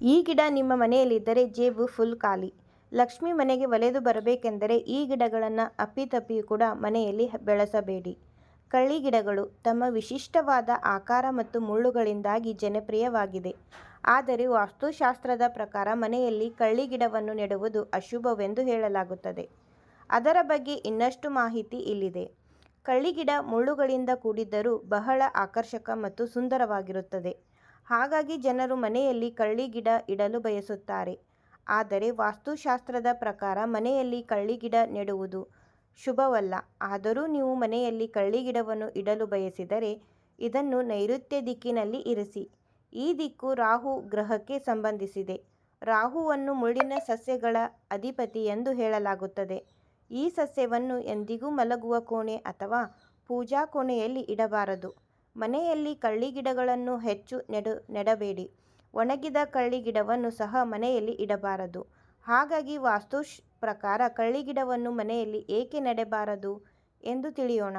ಈ ಗಿಡ ನಿಮ್ಮ ಮನೆಯಲ್ಲಿದ್ದರೆ ಜೇಬು ಫುಲ್ ಖಾಲಿ. ಲಕ್ಷ್ಮಿ ಮನೆಗೆ ಒಲೆದು ಬರಬೇಕೆಂದರೆ ಈ ಗಿಡಗಳನ್ನು ಅಪ್ಪಿತಪ್ಪಿಯೂ ಕೂಡ ಮನೆಯಲ್ಲಿ ಬೆಳೆಸಬೇಡಿ. ಕಳ್ಳಿ ಗಿಡಗಳು ತಮ್ಮ ವಿಶಿಷ್ಟವಾದ ಆಕಾರ ಮತ್ತು ಮುಳ್ಳುಗಳಿಂದಾಗಿ ಜನಪ್ರಿಯವಾಗಿದೆ. ಆದರೆ ವಾಸ್ತುಶಾಸ್ತ್ರದ ಪ್ರಕಾರ ಮನೆಯಲ್ಲಿ ಕಳ್ಳಿ ಗಿಡವನ್ನು ನೆಡುವುದು ಅಶುಭವೆಂದು ಹೇಳಲಾಗುತ್ತದೆ. ಅದರ ಬಗ್ಗೆ ಇನ್ನಷ್ಟು ಮಾಹಿತಿ ಇಲ್ಲಿದೆ. ಕಳ್ಳಿ ಗಿಡ ಮುಳ್ಳುಗಳಿಂದ ಕೂಡಿದ್ದರೂ ಬಹಳ ಆಕರ್ಷಕ ಮತ್ತು ಸುಂದರವಾಗಿರುತ್ತದೆ. ಹಾಗಾಗಿ ಜನರು ಮನೆಯಲ್ಲಿ ಕಳ್ಳಿ ಗಿಡ ಇಡಲು ಬಯಸುತ್ತಾರೆ. ಆದರೆ ವಾಸ್ತುಶಾಸ್ತ್ರದ ಪ್ರಕಾರ ಮನೆಯಲ್ಲಿ ಕಳ್ಳಿ ಗಿಡ ನೆಡುವುದು ಶುಭವಲ್ಲ. ಆದರೂ ನೀವು ಮನೆಯಲ್ಲಿ ಕಳ್ಳಿ ಗಿಡವನ್ನು ಇಡಲು ಬಯಸಿದರೆ ಇದನ್ನು ನೈಋತ್ಯ ದಿಕ್ಕಿನಲ್ಲಿ ಇರಿಸಿ. ಈ ದಿಕ್ಕು ರಾಹು ಗ್ರಹಕ್ಕೆ ಸಂಬಂಧಿಸಿದೆ. ರಾಹುವನ್ನು ಮುಳ್ಳಿನ ಸಸ್ಯಗಳ ಅಧಿಪತಿ ಎಂದು ಹೇಳಲಾಗುತ್ತದೆ. ಈ ಸಸ್ಯವನ್ನು ಎಂದಿಗೂ ಮಲಗುವ ಕೋಣೆ ಅಥವಾ ಪೂಜಾ ಕೋಣೆಯಲ್ಲಿ ಇಡಬಾರದು. ಮನೆಯಲ್ಲಿ ಕಳ್ಳಿ ಗಿಡಗಳನ್ನು ಹೆಚ್ಚು ನೆಡಬೇಡಿ. ಒಣಗಿದ ಕಳ್ಳಿ ಗಿಡವನ್ನು ಸಹ ಮನೆಯಲ್ಲಿ ಇಡಬಾರದು. ಹಾಗಾಗಿ ವಾಸ್ತು ಪ್ರಕಾರ ಕಳ್ಳಿ ಗಿಡವನ್ನು ಮನೆಯಲ್ಲಿ ಏಕೆ ನೆಡಬಾರದು ಎಂದು ತಿಳಿಯೋಣ.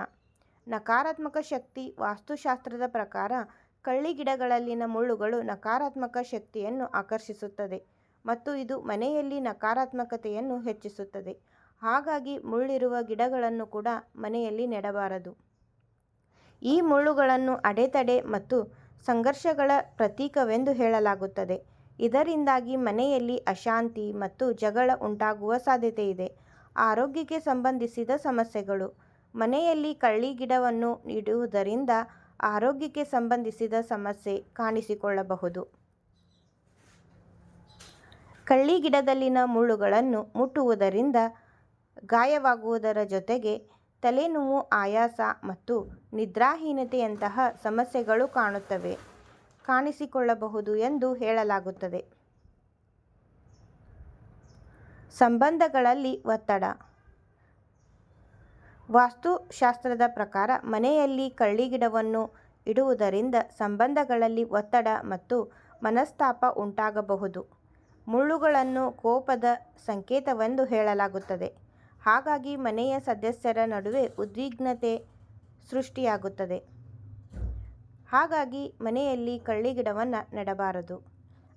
ನಕಾರಾತ್ಮಕ ಶಕ್ತಿ ವಾಸ್ತುಶಾಸ್ತ್ರದ ಪ್ರಕಾರ ಕಳ್ಳಿ ಗಿಡಗಳಲ್ಲಿನ ಮುಳ್ಳುಗಳು ನಕಾರಾತ್ಮಕ ಶಕ್ತಿಯನ್ನು ಆಕರ್ಷಿಸುತ್ತದೆ ಮತ್ತು ಇದು ಮನೆಯಲ್ಲಿ ನಕಾರಾತ್ಮಕತೆಯನ್ನು ಹೆಚ್ಚಿಸುತ್ತದೆ. ಹಾಗಾಗಿ ಮುಳ್ಳಿರುವ ಗಿಡಗಳನ್ನು ಕೂಡ ಮನೆಯಲ್ಲಿ ನೆಡಬಾರದು. ಈ ಮುಳ್ಳುಗಳನ್ನು ಅಡೆತಡೆ ಮತ್ತು ಸಂಘರ್ಷಗಳ ಪ್ರತೀಕವೆಂದು ಹೇಳಲಾಗುತ್ತದೆ. ಇದರಿಂದಾಗಿ ಮನೆಯಲ್ಲಿ ಅಶಾಂತಿ ಮತ್ತು ಜಗಳ ಉಂಟಾಗುವ ಸಾಧ್ಯತೆ ಇದೆ ಆರೋಗ್ಯಕ್ಕೆ ಸಂಬಂಧಿಸಿದ ಸಮಸ್ಯೆಗಳು ಮನೆಯಲ್ಲಿ ಕಳ್ಳಿ ಗಿಡವನ್ನು ನೀಡುವುದರಿಂದ ಆರೋಗ್ಯಕ್ಕೆ ಸಂಬಂಧಿಸಿದ ಸಮಸ್ಯೆ ಕಾಣಿಸಿಕೊಳ್ಳಬಹುದು. ಕಳ್ಳಿ ಗಿಡದಲ್ಲಿನ ಮುಳ್ಳುಗಳನ್ನು ಮುಟ್ಟುವುದರಿಂದ ಗಾಯವಾಗುವುದರ ಜೊತೆಗೆ ತಲೆನೋವು, ಆಯಾಸ ಮತ್ತು ನಿದ್ರಾಹೀನತೆಯಂತಹ ಸಮಸ್ಯೆಗಳು ಕಾಣುತ್ತವೆ ಕಾಣಿಸಿಕೊಳ್ಳಬಹುದು ಎಂದು ಹೇಳಲಾಗುತ್ತದೆ. ಸಂಬಂಧಗಳಲ್ಲಿ ಒತ್ತಡ ವಾಸ್ತುಶಾಸ್ತ್ರದ ಪ್ರಕಾರ ಮನೆಯಲ್ಲಿ ಕಳ್ಳಿ ಗಿಡವನ್ನು ಇಡುವುದರಿಂದ ಸಂಬಂಧಗಳಲ್ಲಿ ಒತ್ತಡ ಮತ್ತು ಮನಸ್ತಾಪ ಉಂಟಾಗಬಹುದು. ಮುಳ್ಳುಗಳನ್ನು ಕೋಪದ ಸಂಕೇತವೆಂದು ಹೇಳಲಾಗುತ್ತದೆ. ಹಾಗಾಗಿ ಮನೆಯ ಸದಸ್ಯರ ನಡುವೆ ಉದ್ವಿಗ್ನತೆ ಸೃಷ್ಟಿಯಾಗುತ್ತದೆ. ಹಾಗಾಗಿ ಮನೆಯಲ್ಲಿ ಕಳ್ಳಿ ಗಿಡವನ್ನು ನೆಡಬಾರದು.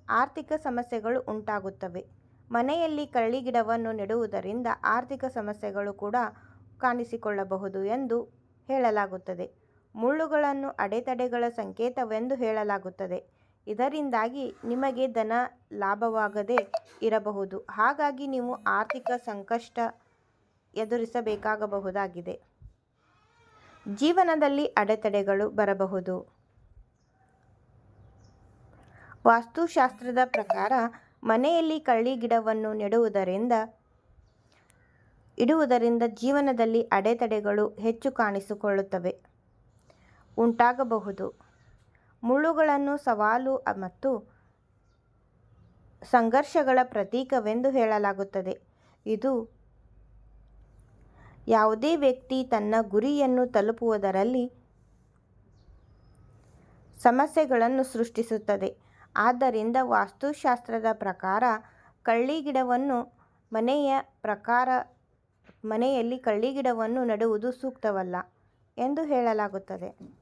ಆರ್ಥಿಕ ಸಮಸ್ಯೆಗಳು ಉಂಟಾಗುತ್ತವೆ ಮನೆಯಲ್ಲಿ ಕಳ್ಳಿ ಗಿಡವನ್ನು ನೆಡುವುದರಿಂದ ಆರ್ಥಿಕ ಸಮಸ್ಯೆಗಳು ಕೂಡ ಕಾಣಿಸಿಕೊಳ್ಳಬಹುದು ಎಂದು ಹೇಳಲಾಗುತ್ತದೆ. ಮುಳ್ಳುಗಳನ್ನು ಅಡೆತಡೆಗಳ ಸಂಕೇತವೆಂದು ಹೇಳಲಾಗುತ್ತದೆ. ಇದರಿಂದಾಗಿ ನಿಮಗೆ ಧನ ಲಾಭವಾಗದೇ ಇರಬಹುದು. ಹಾಗಾಗಿ ನೀವು ಆರ್ಥಿಕ ಸಂಕಷ್ಟ ಎದುರಿಸಬೇಕಾಗಬಹುದಾಗಿದೆ. ಜೀವನದಲ್ಲಿ ಅಡೆತಡೆಗಳು ಬರಬಹುದು. ವಾಸ್ತುಶಾಸ್ತ್ರದ ಪ್ರಕಾರ ಮನೆಯಲ್ಲಿ ಕಳ್ಳಿ ಗಿಡವನ್ನು ನೆಡುವುದರಿಂದ, ಇಡುವುದರಿಂದ ಜೀವನದಲ್ಲಿ ಅಡೆತಡೆಗಳು ಹೆಚ್ಚು ಕಾಣಿಸಿಕೊಳ್ಳುತ್ತವೆ ಉಂಟಾಗಬಹುದು. ಮುಳ್ಳುಗಳನ್ನು ಸವಾಲು ಮತ್ತು ಸಂಘರ್ಷಗಳ ಪ್ರತೀಕವೆಂದು ಹೇಳಲಾಗುತ್ತದೆ. ಇದು ಯಾವುದೇ ವ್ಯಕ್ತಿ ತನ್ನ ಗುರಿಯನ್ನು ತಲುಪುವುದರಲ್ಲಿ ಸಮಸ್ಯೆಗಳನ್ನು ಸೃಷ್ಟಿಸುತ್ತದೆ. ಆದ್ದರಿಂದ ವಾಸ್ತುಶಾಸ್ತ್ರದ ಪ್ರಕಾರ ಕಳ್ಳಿಗಿಡವನ್ನು ಮನೆಯ ಪ್ರಕಾರ, ಮನೆಯಲ್ಲಿ ಕಳ್ಳಿಗಿಡವನ್ನು ನೆಡುವುದು ಸೂಕ್ತವಲ್ಲ ಎಂದು ಹೇಳಲಾಗುತ್ತದೆ.